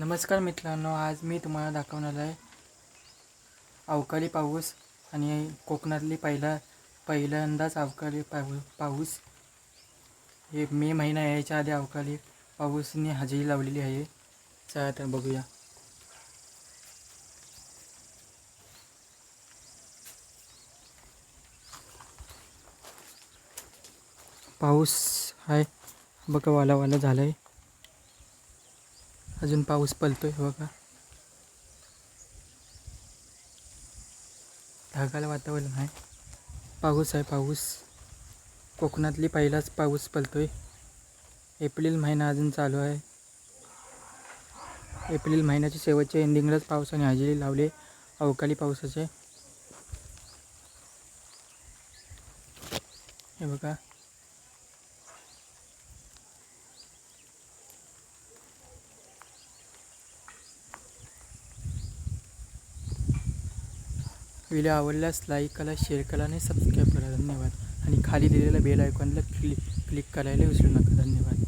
नमस्कार मित्रांनो आज मी तुम्हाला दाखवणार आहे अवकाळी पाऊस आणि कोकणातली पहिला पहिल्यांदाच अवकाळी पाऊ पाऊस. हे मे महिना यायच्या आधी अवकाळी पाऊसने हजेरी लावलेली आहे. चला तर बघूया. पाऊस आहे बघा वाला वाला झाला आहे अजून पाऊस पलतोय बघा. ढगाळ वातावरण आहे. पाऊस आहे पाऊस. कोकणातली पहिलाच पाऊस पलतोय एप्रिल महिना अजून चालू आहे. एप्रिल महिन्याच्या शेवटच्या एंडिंगलाच पावसाने हजेरी लावले. अवकाळी पावसाचे. हे बघा. व्हिडिओ आवडल्यास लाईक करा शेअर करा आणि सबस्क्राईब करा. धन्यवाद. आणि खाली दिलेल्या बेल आयकॉनला क्लिक क्लिक करायला विसरू नका. धन्यवाद.